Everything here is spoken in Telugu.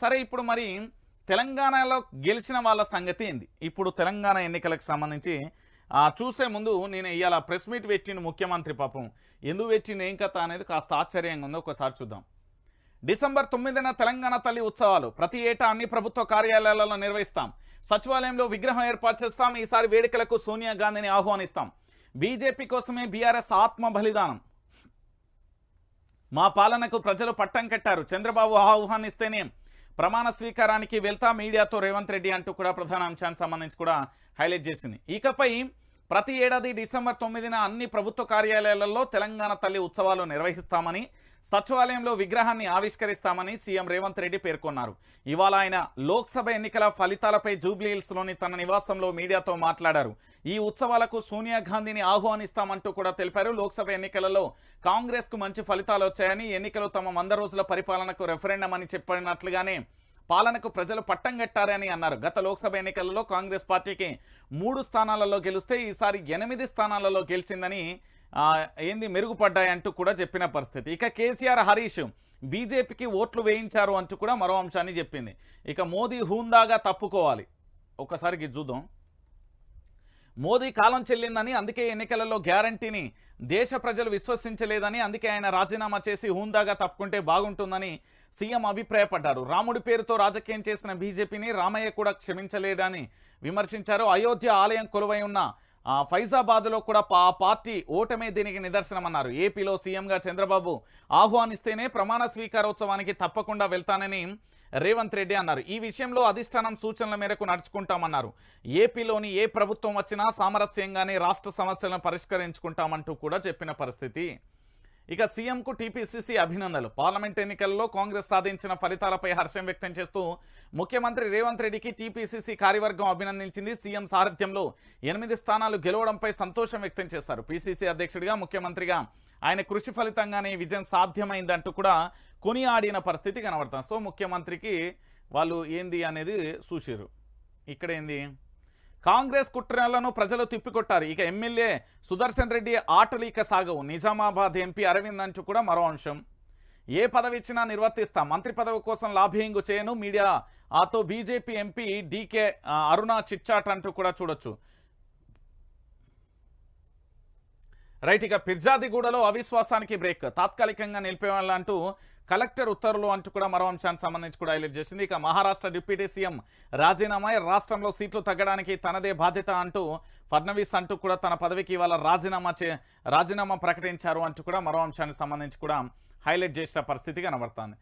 సరే ఇప్పుడు మరి తెలంగాణలో గెలిచిన వాళ్ళ సంగతి ఏంది? ఇప్పుడు తెలంగాణ ఎన్నికలకు సంబంధించి చూసే ముందు నేను ఇవాళ ప్రెస్ మీట్ పెట్టిన ముఖ్యమంత్రి పాపం. ఎందుకు పెట్టిన ఏం కథ అనేది కాస్త ఆశ్చర్యంగా ఉందో. ఒకసారి చూద్దాం. డిసెంబర్ తొమ్మిదిన తెలంగాణ తల్లి ఉత్సవాలు ప్రతి ఏటా అన్ని ప్రభుత్వ కార్యాలయాలలో నిర్వహిస్తాం. సచివాలయంలో విగ్రహం ఏర్పాటు చేస్తాం. ఈసారి వేడుకలకు సోనియా గాంధీని ఆహ్వానిస్తాం. బీజేపీ కోసమే బీఆర్ఎస్ ఆత్మ బలిదానం. మా పాలనకు ప్రజలు పట్టం కట్టారు. చంద్రబాబు ఆహ్వానిస్తేనే? ప్రమాణ స్వీకారానికి వెళ్తా మీడియాతో రేవంత్ రెడ్డి అంటూ కూడా ప్రధాన అంశానికి సంబంధించి కూడా హైలైట్ చేసింది. ఇకపై ప్రతి ఏడాది డిసెంబర్ తొమ్మిదిన అన్ని ప్రభుత్వ కార్యాలయాలలో తెలంగాణ తల్లి ఉత్సవాలు నిర్వహిస్తామని సచివాలయంలో విగ్రహాన్ని ఆవిష్కరిస్తామని సీఎం రేవంత్ రెడ్డి పేర్కొన్నారు. ఇవాళ ఆయన లోక్సభ ఎన్నికల ఫలితాలపై జూబ్లీహిల్స్లోని తన నివాసంలో మీడియాతో మాట్లాడారు. ఈ ఉత్సవాలకు సోనియా గాంధీని ఆహ్వానిస్తామంటూ కూడా తెలిపారు. లోక్సభ ఎన్నికలలో కాంగ్రెస్కు మంచి ఫలితాలు వచ్చాయని ఎన్నికలు తమ వంద రోజుల పరిపాలనకు రెఫరెండం అని చెప్పినట్లుగానే పాలనకు ప్రజలు పట్టం కట్టారని అన్నారు. గత లోక్సభ ఎన్నికలలో కాంగ్రెస్ పార్టీకి మూడు స్థానాలలో గెలిస్తే ఈసారి ఎనిమిది స్థానాలలో గెలిచిందని ఏంది మెరుగుపడ్డాయంటూ కూడా చెప్పిన పరిస్థితి. ఇక కేసీఆర్ హరీష్ బీజేపీకి ఓట్లు వేయించారు అంటూ కూడా మరో అంశాన్ని చెప్పింది. ఇక మోదీ హూందాగా తప్పుకోవాలి. ఒకసారికి చూద్దాం. మోదీ కాలం చెల్లిందని అందుకే ఎన్నికలలో గ్యారంటీని దేశ ప్రజలు విశ్వసించలేదని అందుకే ఆయన రాజీనామా చేసి హూందాగా తప్పుకుంటే బాగుంటుందని సీఎం అభిప్రాయపడ్డారు. రాముడి పేరుతో రాజకీయం చేసిన బీజేపీని రామయ్య కూడా క్షమించలేదని విమర్శించారు. అయోధ్య ఆలయం కొలువై ఉన్న ఫైజాబాద్లో కూడా పా పార్టీ ఓటమే దీనికి నిదర్శనమన్నారు. ఏపీలో సీఎంగా చంద్రబాబు ఆహ్వానిస్తేనే ప్రమాణ స్వీకారోత్సవానికి తప్పకుండా వెళ్తానని రేవంత్ రెడ్డి అన్నారు. ఈ విషయంలో అధిష్టానం సూచనల మేరకు నడుచుకుంటామన్నారు. ఏపీలోని ఏ ప్రభుత్వం వచ్చినా సామరస్యంగానే రాష్ట్ర సమస్యలను పరిష్కరించుకుంటామంటూ కూడా చెప్పిన పరిస్థితి. ఇక సీఎంకు టీపీసీసీ అభినందనలు. పార్లమెంట్ ఎన్నికల్లో కాంగ్రెస్ సాధించిన ఫలితాలపై హర్షం వ్యక్తం చేస్తూ ముఖ్యమంత్రి రేవంత్ రెడ్డికి టీపీసీసీ కార్యవర్గం అభినందించింది. సీఎం సారథ్యంలో ఎనిమిది స్థానాలు గెలవడంపై సంతోషం వ్యక్తం చేశారు. పీసీసీ అధ్యక్షుడిగా ముఖ్యమంత్రిగా ఆయన కృషి ఫలితంగానే విజయం సాధ్యమైందంటూ కూడా కొనియాడిన పరిస్థితి కనబడుతుంది. సో ముఖ్యమంత్రికి వాళ్ళు ఏంది అనేది చూసిరు ఇక్కడ ఏంది కాంగ్రెస్ కుట్రలను ప్రజలు తిప్పికొట్టారు. ఇక ఎమ్మెల్యే సుదర్శన్ రెడ్డి ఆటలు ఇక సాగవు. నిజామాబాద్ ఎంపీ అరవింద్ అంచు కూడా మరో అంశం. ఏ పదవి ఇచ్చినా నిర్వర్తిస్తా. మంత్రి పదవి కోసం లాభింగు చేయను. Media ఆతో BJP MP DK Aruna chitchat అంటూ కూడా చూడొచ్చు. రైట్ ఇక పిర్జాదిగూడలో అవిశ్వాసానికి బ్రేక్. తాత్కాలికంగా నిలిపేవాళ్ళంటూ కలెక్టర్ ఉత్తర్వులు అంటూ కూడా మరో అంశానికి సంబంధించి కూడా హైలైట్ చేసింది. ఇక మహారాష్ట్ర డిప్యూటీ సీఎం రాజీనామా రాష్ట్రంలో సీట్లు తగ్గడానికి తనదే బాధ్యత అంటూ ఫడ్నవీస్ అంటూ కూడా తన పదవికి ఇవాళ రాజీనామా చే రాజీనామా ప్రకటించారు అంటూ కూడా మరో అంశానికి సంబంధించి కూడా హైలైట్ చేసిన పరిస్థితి కనబడుతుంది.